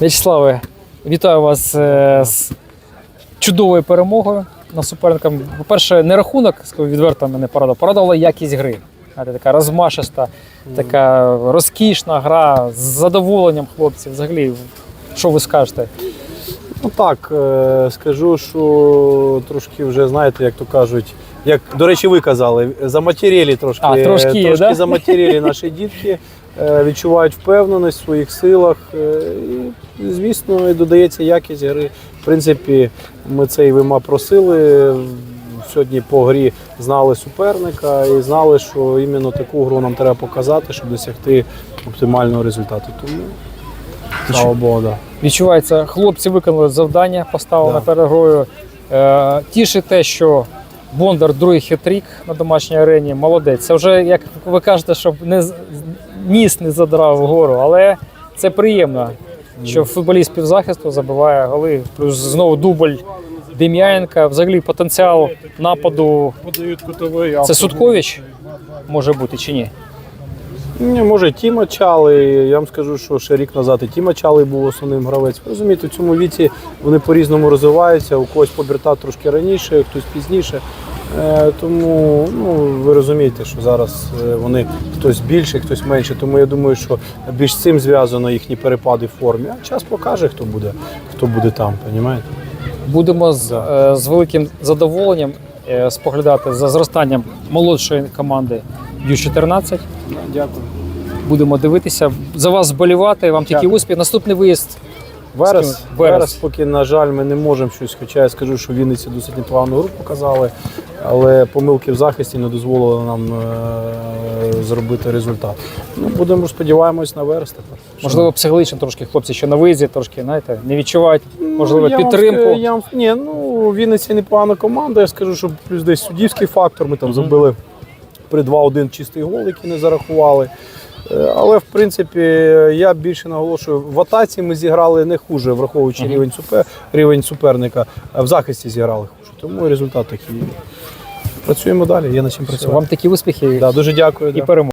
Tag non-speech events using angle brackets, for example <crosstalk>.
В'ячеславе, вітаю вас е, з чудовою перемогою над суперником. По-перше, не рахунок, відверто мене порадував. Порадувала якість гри. Знаєте, така розмашиста, така розкішна гра з задоволенням хлопців. Взагалі, що ви скажете? Ну так, е, скажу, що трошки вже, знаєте, як то кажуть, як, до речі, ви казали, заматеріли трошки, А, трошки є, да? заматеріли <laughs> наші дітки, е, відчувають впевненість в своїх силах. е, І, звісно, і додається якість гри. В принципі, ми це і вима просили. Сьогодні по грі знали суперника і знали, що іменно таку гру нам треба показати, щоб досягти оптимального результату. Тому, слава Богу, да. Відчувається, хлопці виконали завдання, поставили Да. перед грою. Е, тішить те, що Бондар другий хитрік на домашній арені. Молодець. Це вже, як ви кажете, щоб не ніс не задрав вгору, але це приємно, що футболіст півзахисту забиває голи. Плюс знову дубль Дем'яненка. Взагалі потенціал нападу. Це Судкович може бути чи ні? Ні, може, Тіма Чалий. Я вам скажу, що ще рік назад і Тіма Чалий був основним гравець. Розумієте, в цьому віці вони по-різному розвиваються. У когось поберта трошки раніше, хтось пізніше. Е, тому ну, ви розумієте, що зараз е, вони хтось більше, хтось менше. Тому я думаю, що більш з цим зв'язано їхні перепади в формі. А час покаже, хто буде, хто буде там, розумієте? Будемо з, е, з великим задоволенням споглядати за зростанням молодшої команди Ю-14. Дякую. Будемо дивитися. За вас вболівати. Вам тільки Дякую. успіх. Наступний виїзд. Верес, Верес. Верес, поки, на жаль, ми не можемо щось, хоча я скажу, що Вінниці досить непогану гру показали, але помилки в захисті не дозволили нам е- зробити результат. Ну, будемо сподіваємось на Верес тепер. Можливо, психологічно трошки хлопці ще на виїзді, трошки знаєте, не відчувають, можливо, Ну, я вам підтримку. ска- я вам, ні, ну, Вінниці непогана команда, я скажу, що плюс десь суддівський фактор, ми там забили при 2-1 чистий гол, який не зарахували. Е, Але в принципі я більше наголошую, в атаці ми зіграли не хуже, враховуючи рівень, супер, рівень суперника, а в захисті зіграли хуже. Тому результат такий. Працюємо далі, є над чим працювати. Вам такі успіхи Да, дуже дякую. і Да. перемоги.